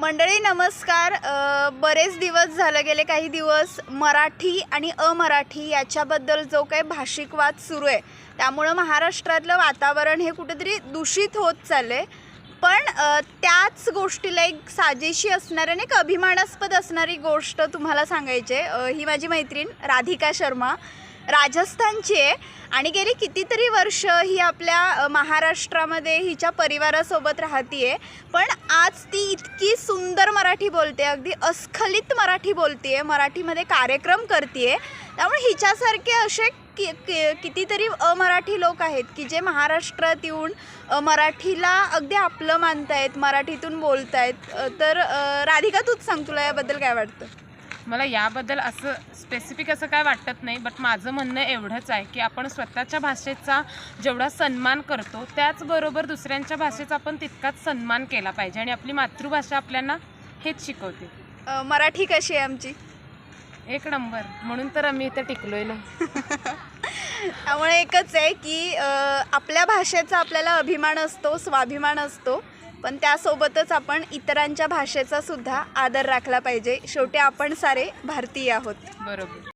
मंडळी नमस्कार. बरेच दिवस झालं गेले काही दिवस मराठी आणि अमराठी याच्याबद्दल जो काही भाषिक वाद सुरू आहे त्यामुळं महाराष्ट्रातलं वातावरण हे कुठेतरी दूषित होत चाललं आहे पण त्याच गोष्टीला एक साजेशी असणारी आणि एक अभिमानास्पद असणारी गोष्ट तुम्हाला सांगायची आहे. ही माझी मैत्रीण राधिका शर्मा. राजस्थानची आहे. आणि गेली कितीतरी वर्ष ही आपल्या महाराष्ट्रामध्ये हिच्या परिवारासोबत राहतीये. पण आज ती इतकी सुंदर मराठी बोलते अगदी अस्खलित मराठी बोलते मराठीमध्ये कार्यक्रम करते त्यामुळे हिच्यासारखे असे कि कि- कितीतरी अमराठी लोक आहेत की जे महाराष्ट्रात येऊन मराठीला अगदी आपलं मानतायत मराठीतून बोलतायत. तर राधिका तूच सांग तुला याबद्दल काय वाटतं? मला याबद्दल असं स्पेसिफिक असं काय वाटत नाही बट माझं म्हणणं एवढंच आहे की आपण स्वतःच्या भाषेचा जेवढा सन्मान करतो त्याचबरोबर दुसऱ्यांच्या भाषेचा आपण तितकाच सन्मान केला पाहिजे आणि आपली मातृभाषा आपल्याला हेच शिकवते. अ, मराठी कशी आहे आमची? एक नंबर. म्हणून तर आम्ही इथे टिकलोय ना. त्यामुळे एकच आहे की अ, आपल्या भाषेचा आपल्याला अभिमान असतो स्वाभिमान असतो. पण त्यासोबतच आपण इतरांच्या भाषेचा सुद्धा आदर राखला पाहिजे. शेवटी आपण सारे भारतीय आहोत. बरोबर.